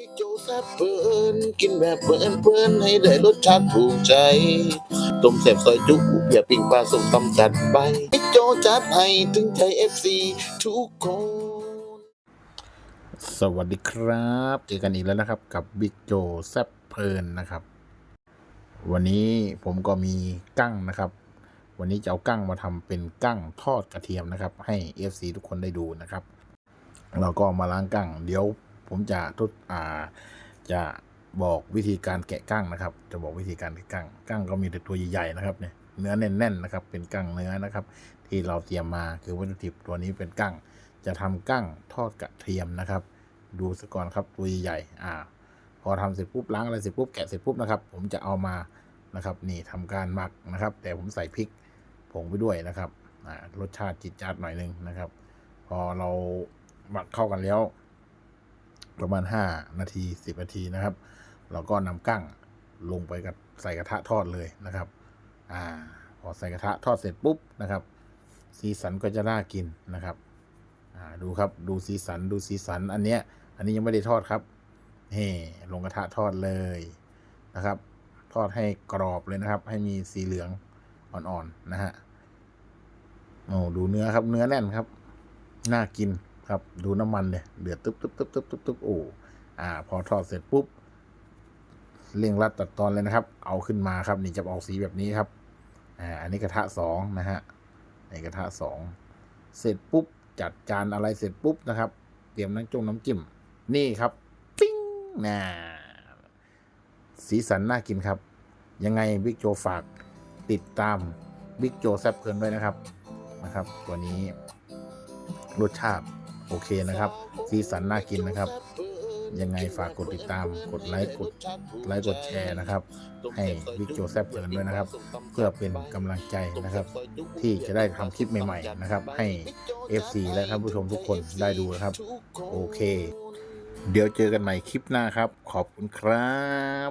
บิ๊กโจแซ่บเปินกินแบบเปินเปินให้ได้รสชาติถูกใจ ต้มแซ่บซอยจุอย่าปิ้งปลาส้มตำจัดไปบิ๊กโจจัดให้ถึงใจเอฟซีทุกคน สวัสดีครับ เจอกันอีกแล้วนะครับกับบิ๊กโจแซ่บเพลินนะครับ วันนี้ผมก็มีกั้งนะครับ วันนี้จะเอากั้งมาทำเป็นกั้งทอดกระเทียมนะครับ ให้ FC ทุกคนได้ดูนะครับ เราก็มาล้างกั้งเดี๋ยว ผมจะทุกอ่าจะบอกวิธีการแกะกั้งนะครับ จะบอกวิธีการแกะกั้งกั้งก็มีแต่ตัวใหญ่ๆนะครับเนี่ยเนื้อแน่นๆนะครับ เป็นกั้งเนื้อนะครับ ที่เราเตรียมมาคือวัตถุดิบตัวนี้เป็นกั้ง จะทำกั้งทอดกระเทียมนะครับ ดูซะก่อนครับตัวใหญ่ๆอ่า พอทำเสร็จปุ๊บล้างอะไรเสร็จปุ๊บแกะเสร็จปุ๊บนะครับ ผมจะเอามานะครับนี่ทำการหมักนะครับ แต่ผมใส่พริกผงไปด้วยนะครับอ่ารสชาติจิตจัดหน่อยนึงนะครับ พอเราหมักเข้ากันแล้ว ประมาณ 5 นาที 10 นาทีนะครับ เราก็นำกั้งลงไปกับใส่กระทะทอดเลยนะครับอ่าพอใส่กระทะทอดเสร็จปุ๊บนะครับ สีสันก็จะน่ากินนะครับอ่าดูครับดูสีสันดูสีสันอันเนี้ยอันนี้ยังไม่ได้ทอดครับนี่ลงกระทะทอดเลยนะครับ ทอดให้กรอบเลยนะครับ ให้มีสีเหลืองอ่อนๆนะฮะโอ้ดูเนื้อครับเนื้อแน่นครับ น่ากิน ครับ ดูน้ำมันเนี่ยเดือดตึ๊บตึ๊บตึ๊บตึ๊บตึ๊บตึ๊บโอ้อ่า พอทอดเสร็จปุ๊บเร่งรัดตัดตอนเลยนะครับ เอาขึ้นมาครับ นี่จะออกสีแบบนี้ครับอ่าอันนี้กระทะสองนะฮะในกระทะสองเสร็จปุ๊บจัดจานอะไรเสร็จปุ๊บนะครับ เตรียมน้ำจงน้ำจิ้มนี่ครับปิ้งน่าสีสันน่ากินครับ ยังไงบิ๊กโจฝากติดตามบิ๊กโจแซบเพลินด้วยนะครับนะครับ ตัวนี้รสชาติ โอเคนะครับสีสันน่ากินนะครับ ยังไงฝากกดติดตามกดไลค์กดไลค์กดแชร์นะครับ ให้บิ๊กโจแซบเพลินด้วยนะครับ เพื่อเป็นกำลังใจนะครับ ที่จะได้ทำคลิปใหม่ๆนะครับ ให้ FC และท่านผู้ชมทุกคนได้ดูนะครับ โอเค เดี๋ยวเจอกันใหม่คลิปหน้าครับ ขอบคุณครับ